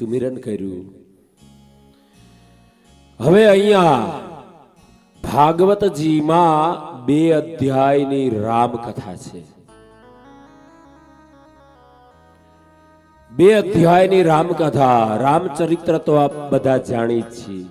સુમિરન કર્યું. હવે અહીંયા ભાગવતજીમાં બે અધ્યાયની રામકથા છે. બે અધ્યાયની રામકથા રામચરિત્ર તો આપ બધા જાણી જ છીએ.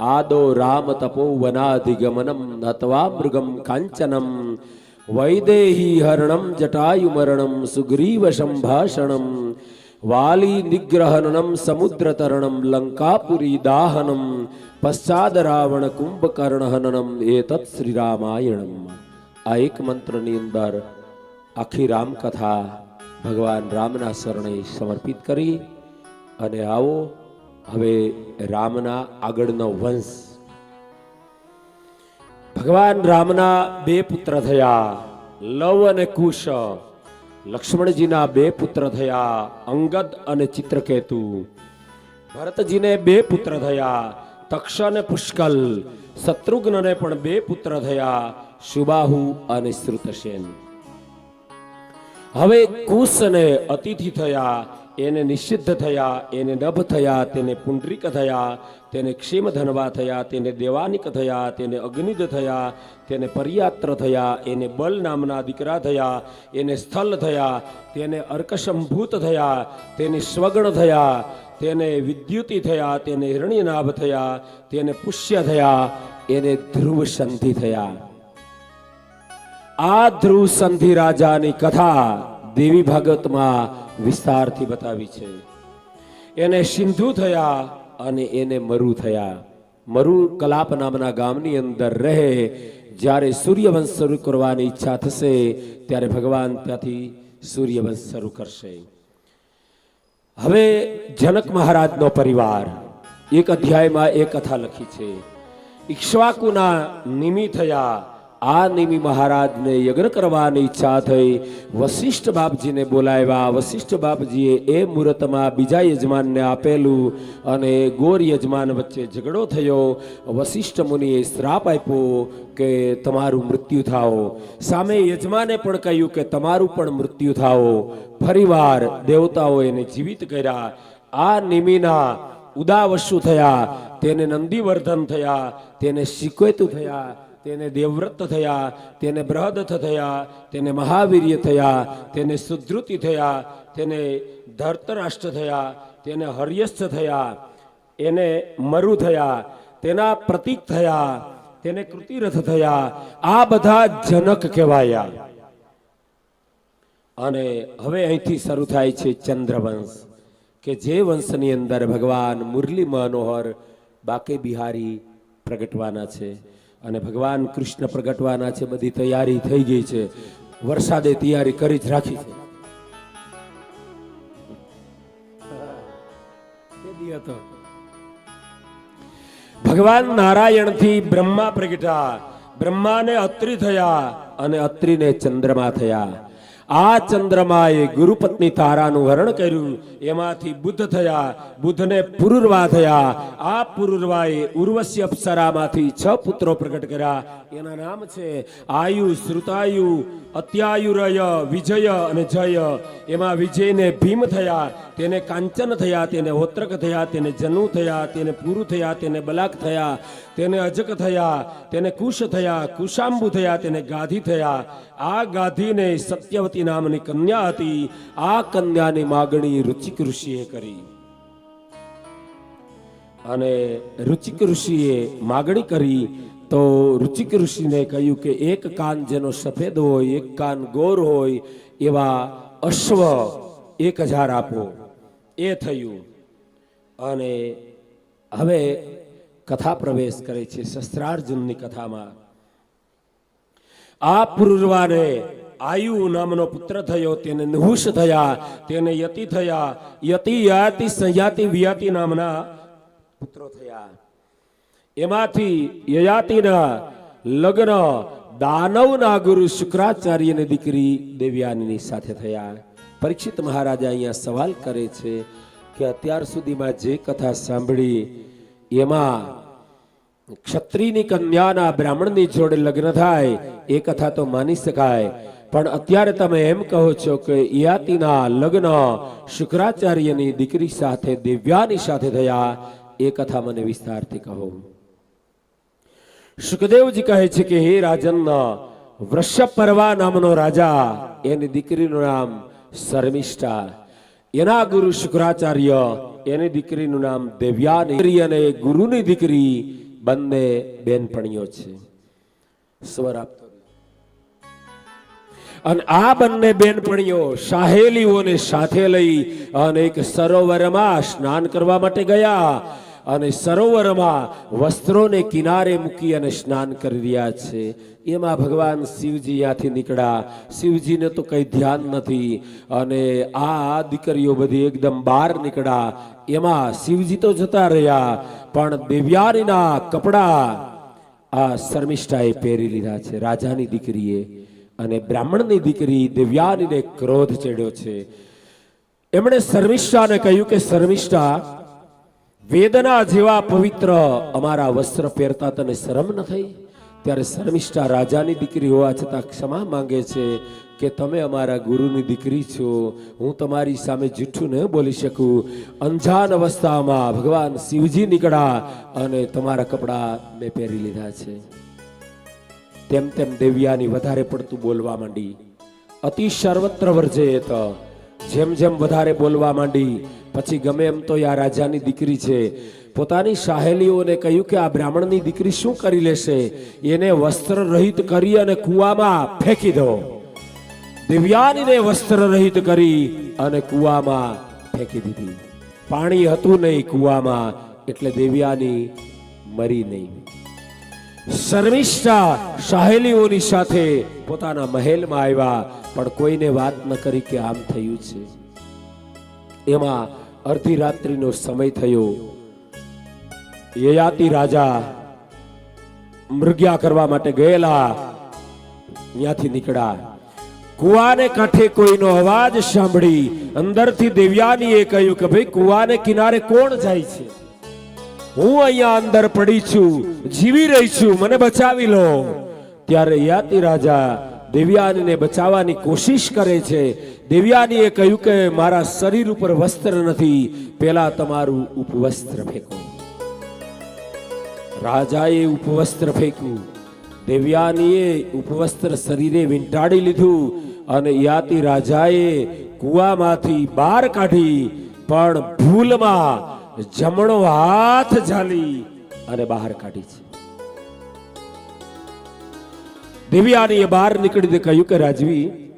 આદો રામ તપો વનાધિગમનમ નત્વા મૃગમ કાંચનમ વૈદેહી હરણમ જટાયુમરણમ સુગ્રીવ સંભાષણમ વાલી નિગ્રહનમ સમુદ્ર તરણમ લંકાપુરી દાહનમ પશ્ચાદ રાવણ કુંભકર્ણ હનનમ એતત શ્રી રામાયણમ આ એક મંત્રની અંદર આખી રામકથા ભગવાન રામના શરણે સમર્પિત કરી અને આવો હવે રામના આગળનો વંશ. ભગવાન રામના બે પુત્ર થયા, લવ અને કુશ. લક્ષ્મણજીના બે પુત્ર થયા અંગદ અને ચિત્રકેતુ. ભરતજીને બે પુત્ર થયા તક્ષ અને પુષ્કલ. શત્રુઘ્નને પણ બે પુત્ર થયા સુબાહુ અને શ્રુતસેન. હવે કુશ અને અતિથિ થયા એને નિષિદ્ધ થયા એને નભ થયા તેને પુંડરીક થયા તેને ક્ષેમ ધનવા થયા તેને દેવાનિક થયા તેને અગ્નિદ થયા તેને પર્યાત્ર થયા એને બલ નામના દીકરા થયા એને સ્થલ થયા તેને અર્કશંભૂત થયા તેને સ્વગણ થયા તેને વિદ્યુતિ થયા તેને હિરણ્યનાભ થયા તેને પુષ્ય થયા એને ધ્રુવ સંધિ થયા આ ધ્રુવ સંધિ રાજાની કથા દેવી ભાગવતમાં વિસ્તારથી બતાવી છે. એને સિંધુ થયા અને એને મરુ થયા. મરુ કલાપ નામના ગામની અંદર રહે. જ્યારે સૂર્યવંશ શરૂ કરવાની ઈચ્છા થશે, ત્યારે ભગવાન ત્યાંથી સૂર્યવંશ શરૂ કરશે. હવે જનક મહારાજનો પરિવાર, એક અધ્યાયમાં એ કથા લખી છે. ઈક્ષ્વાકુના નિમિ થયા આ નિમિ મહારાજને યજ્ઞ કરવાની ઈચ્છા થઈ. વશિષ્ઠ બાપજીને બોલાવ્યા. વશિષ્ઠ બાપજીએ એ મુહૂર્તમાં બીજા યજમાનને આપેલું અને ગોર યજમાન વચ્ચે ઝઘડો થયો. વશિષ્ઠ મુનિએ શ્રાપ આપ્યો કે તમારું મૃત્યુ થાઓ. સામે યજમાને પણ કહ્યું કે તમારું પણ મૃત્યુ થાઓ. ફરીવાર દેવતાઓ એને જીવિત કર્યા. આ નિમિના ઉદાવશુ થયા. તેને નંદીવર્ધન થયા. તેને શિકેતુ થયા. તેને દેવવ્રત થયા, તેને બૃહદથ થયા, તેને મહાવીર્ય થયા, તેને સુધૃતિ થયા, તેને ધર્તરાષ્ટ્ર થયા, તેને હર્યસ્થ થયા, એને મરુ થયા, તેના પ્રતીક થયા, તેને કૃતિરથ થયા, આ બધા જનક કહેવાયા. અને હવે અહીંથી શરૂ થાય છે ચંદ્રવંશ, કે જે વંશની અંદર ભગવાન મુરલી મનોહર બાકે બિહારી પ્રગટવાના છે. અને ભગવાન કૃષ્ણ પ્રગટવાના છે બધી તૈયારી થઈ ગઈ છે. વરસાદે તૈયારી કરી જ રાખી છે. ભગવાન નારાયણથી બ્રહ્મા પ્રગટા બ્રહ્માને અત્રિ થયા અને અત્રિને ચંદ્રમા થયા. આ ચંદ્રમાએ ગુરુપત્ની તારાનું હરણ કર્યું. એમાંથી બુદ્ધ થયા, બુદ્ધને પુરુરવા થયા. આ પુરુરવાએ ઉર્વશી અપ્સરામાંથી છ પુત્રો પ્રગટ કર્યા. એના નામ છે આયુ, શ્રુતાયુ, અત્યાયુરય, વિજય અને જય. એમાં વિજયને ભીમ થયા, તેને કાંચન થયા, તેને હોત્રક થયા, તેને જનુ થયા, તેને પુરુ થયા, તેને બલાક થયા, તેને અજક થયા, તેને કુશ થયા, કુશાંબુ થયા, તેને ગાધી થયા. આ ગાધીને સત્યવતી નામની કન્યા હતી. આ કન્યાની માગણી રુચિક ઋષિએ કરી. અને રુચિક ઋષિએ માગણી કરી તો રુચિક ઋષિને કહ્યું કે એક કાન જેનો સફેદ હોય, એક કાન ગોર હોય, એવા અશ્વ એક હજાર આપો. એ થયું. અને હવે કથા પ્રવેશ કરે છે શસ્ત્રાર્જુનની કથામાં. આ પૂર્વાને આયુ નામનો પુત્ર થયો, તેને નહુષ થયા, તેને યતિ થયા, યતિ, યાતિ, સંયાતિ, વિયાતિ નામના પુત્રો થયા. એમાંથી યયાતિના લગ્ન દાનવના ગુરુ શુક્રાચાર્યની દીકરી દેવ્યાનીની સાથે થયા. પરીક્ષિત મહારાજા અહીંયા સવાલ કરે છે કે અત્યાર સુધીમાં જે કથા સાંભળી, એમાં ક્ષત્રિયની કન્યાના બ્રાહ્મણની જોડે લગ્ન થાય, એ કથા તો માની શકાય. પણ અત્યારે તમે એમ કહો છો કે યાતિના લગ્ન શુક્રાચાર્યની દીકરી સાથે, દિવ્યાની સાથે થયા, એ કથા મને વિસ્તારથી કહો. સુખદેવજી કહે છે કે, હે રાજન, વૃષભ પરવા નામનો રાજા, એની દીકરીનું નામ શર્મિષ્ઠા. એના ગુરુ શુક્રાચાર્ય, એની દીકરીનું નામ દેવ્યાની. અને ગુરુની દીકરી બંને બેનપણીઓ છે. સ્વર આપતો અને આ બંને બેનપણીઓ સાહેલીઓને સાથે લઈ અને એક સરોવરમાં સ્નાન કરવા માટે ગયા. અને સરોવરમાં વસ્ત્રોને કિનારે મૂકી અને સ્નાન કરી રહ્યા છે. એમાં ભગવાન શિવજી ત્યાંથી નીકળ્યા. શિવજીને તો કંઈ ધ્યાન નથી. અને આ દીકરીઓ બધી એકદમ બહાર નીકળ્યા. એમાં શિવજી તો જતા રહ્યા, પણ દેવ્યારીના કપડા આ શર્મિષ્ઠાએ પહેરી લીધા છે. રાજાની દીકરીએ અને બ્રાહ્મણની દીકરી દિવ્યાનીને ક્રોધ ચડ્યો છે. એમણે શર્મિષ્ઠાને કહ્યું કે, શર્મિષ્ઠા વેદના જેવા પવિત્ર અમારા વસ્ત્ર પહેરતા તને શરમ ન થઈ? ત્યારે શર્મિષ્ઠા રાજાની દીકરી હોવા છતાં ક્ષમા માંગે છે કે તમે અમારા ગુરુની દીકરી છો. હું તમારી સામે જૂઠું ન બોલી શકું. અંજાન અવસ્થામાં ભગવાન શિવજી નીકળ્યા અને તમારા કપડાં મેં પહેરી લીધા છે. તેમ તેમ દેવ્યાની વધારે પડતું બોલવા માંડી. અતિ સર્વત્ર વર્જેત જેમ જેમ વધારે બોલવા માંડી, પછી ગમે એમ તો આ રાજાની દીકરી છે. પોતાની સાહેલીઓને કહ્યું કે આ બ્રાહ્મણની દીકરી શું કરી લેશે? એને વસ્ત્ર રહિત કરી અને કૂવામાં ફેંકી દો. દિવ્યાનીને વસ્ત્ર રહિત કરી અને કૂવામાં ફેંકી દીધી. પાણી હતું નહીં કૂવામાં, એટલે દેવ્યાની મરી નહીં. શર્મિષ્ઠા સહેલીઓની સાથે પોતાના મહેલમાં આવ્યા, પણ કોઈને વાત ન કરી કે આમ થયું છે. એમાં અડધી રાત્રિનો સમય થયો. યયાતિ રાજા મૃગ્યા કરવા માટે ગયેલા. ત્યાંથી નીકળ્યા. કુવાને કાંઠે કોઈનો અવાજ સાંભળી અંદરથી દેવ્યાનીએ કહ્યું કે ભાઈ, કુવાને કિનારે કોણ જાય છે? હું અહીંયા અંદર પડી છું, જીવી રહી છું, મને બચાવી લો. ત્યારે યાતિ રાજા દેવ્યાનીને બચાવવાની કોશિશ કરે છે. દેવ્યાનીએ કહ્યું કે મારા શરીર ઉપર વસ્ત્ર નથી, પેલા તમારું ઉપવસ્ત્ર ફેંકો. રાજાએ ઉપવસ્ત્ર ફેંક્યું. દેવ્યાનીએ ઉપવસ્ત્ર શરીરે વીંટાળી લીધું અને યાતિ રાજાએ કુવામાંથી બહાર કાઢી, પણ ભૂલમાં જમણો હાથ ઝાલી અને બહાર કાઢી છે. દિવ્યાનીએ બહાર નીકળી કહ્યું કે, રાજવી,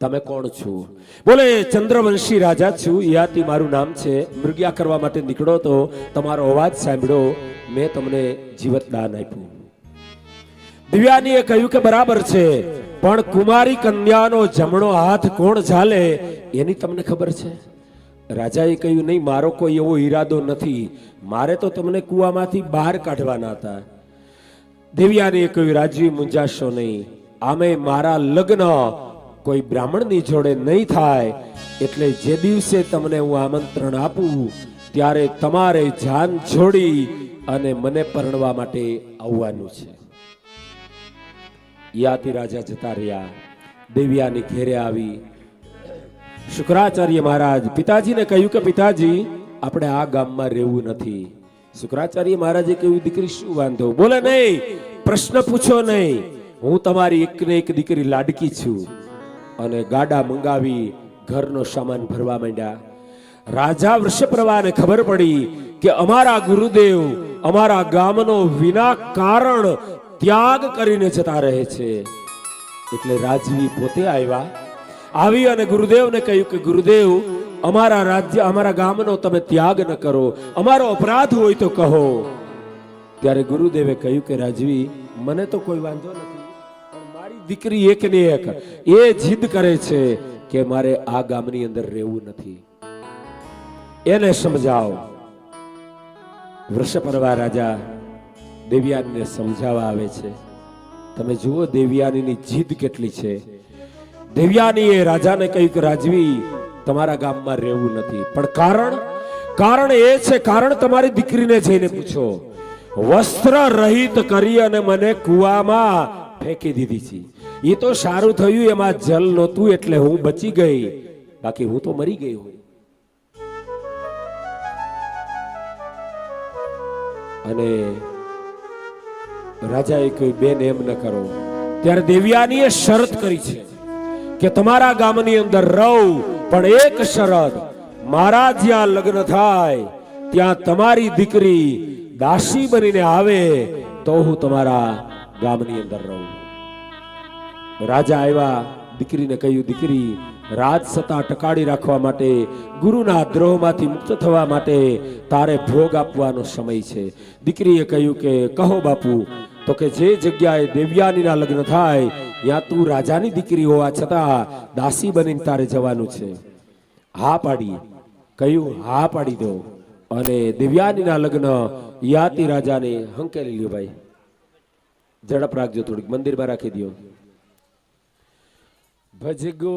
તમે કોણ છો? બોલે, ચંદ્રવંશી રાજા છું. યાતિ મારું નામ છે. મૃગ્યા કરવા માટે નીકળો તો તમારો અવાજ સાંભળ્યો મેં તમને જીવતદાન આપ્યું. દિવ્યાનીએ કહ્યું કે, બરાબર છે. પણ કુમારી કન્યાનો જમણો હાથ કોણ ઝાલે? એની તમને ખબર છે? રાજાએ કહ્યું, નહીં, મારો કોઈ એવો ઈરાદો નથી. મારે તો તમને કૂવામાંથી બહાર કાઢવાના હતા. દેવ્યાને કહ્યું, રાજવી મુંજાશો નહીં. આમે મારા લગ્ન કોઈ બ્રાહ્મણની જોડે નહીં થાય. એટલે જે દિવસે તમને હું આમંત્રણ આપું, ત્યારે તમારે જાન છોડી અને મને પરણવા માટે આવવાનું છે. યાતિ રાજા જતા રહ્યા. દેવ્યાની ઘેરે આવી. શુક્રાચાર્ય મહારાજ, પિતાજીને કહ્યું કે પિતાજી, આપણે આ ગામમાં રહેવું નથી. શુક્રાચાર્ય મહારાજે કહ્યું, દીકરી શું વાંધો? બોલે નહીં, પ્રશ્ન પૂછો નહીં. હું તમારી એકને એક દીકરી લાડકી છું. અને ગાડા મંગાવી ઘરનો સામાન ભરવા માંડ્યા. રાજા વૃષપ્રવાને ખબર પડી કે અમારા ગુરુદેવ અમારા ગામનો વિના કારણ ત્યાગ કરીને જતા રહે છે. એટલે રાજવી પોતે આવ્યા આવી અને ગુરુદેવને કહ્યું કે, ગુરુદેવ, અમારા રાજ્ય, અમારા ગામનો તમે ત્યાગ ન કરો. અમારો અપરાધ હોય તો કહો. ત્યારે ગુરુદેવે કહ્યું કે, રાજવી, મને તો કોઈ વાંધો નથી મારી દીકરી એક ને એક, એ જીદ કરે છે કે મારે આ ગામની અંદર રહેવું નથી. એને સમજાવો. વૃષપરવા રાજા દેવ્યાનીને સમજાવવા આવે છે, તમે જુઓ દેવ્યાનીની જીદ કેટલી છે. દેવ્યાનીએ રાજાને કહ્યું કે, રાજવી, તમારા ગામમાં રહેવું નથી. પણ કારણ કારણ એ છે, કારણ તમારી દીકરીને જઈને પૂછો, વસ્ત્ર રહિત કરી અને મને કુવામાં ફેંકી દીધી છે. એ તો સારું થયું, એમાં જલ નહોતું, એટલે હું બચી ગઈ. બાકી હું તો મરી ગઈ હોય અને રાજાએ કહ્યું, બેન, એમ ન કરો. ત્યારે દેવ્યાનીએ શરત કરી છે. કે તમારા ગામની અંદર રહું, પણ એક શરત, મારા જ્યાં લગ્ન થાય, ત્યાં તમારી દીકરી દાસી બનીને આવે, તો હું તમારા ગામની અંદર રહું. રાજા આવ્યા, દીકરીને કહ્યું, દીકરી રાજ સત્તા ટકાડી રાખવા માટે, ગુરુના દ્રોહમાંથી મુક્ત થવા માટે તારે ભોગ આપવાનો સમય છે. દીકરીએ કહ્યું કે, કહો બાપુ, તો કે જે જગ્યાએ દેવ્યાનીના લગ્ન થાય ત્યાં તું રાજાની દીકરી હોવા છતાં દાસી બનીને તારે જવાનું છે. હા પાડી કહ્યું, હા પાડી દો. અને દિવ્યાનીના લગ્ન યાતિ રાજાને હંકેલી લ્યો ભાઈ. ઝડપ રાખજો થોડીક, મંદિરમાં રાખી દો ભજ ગો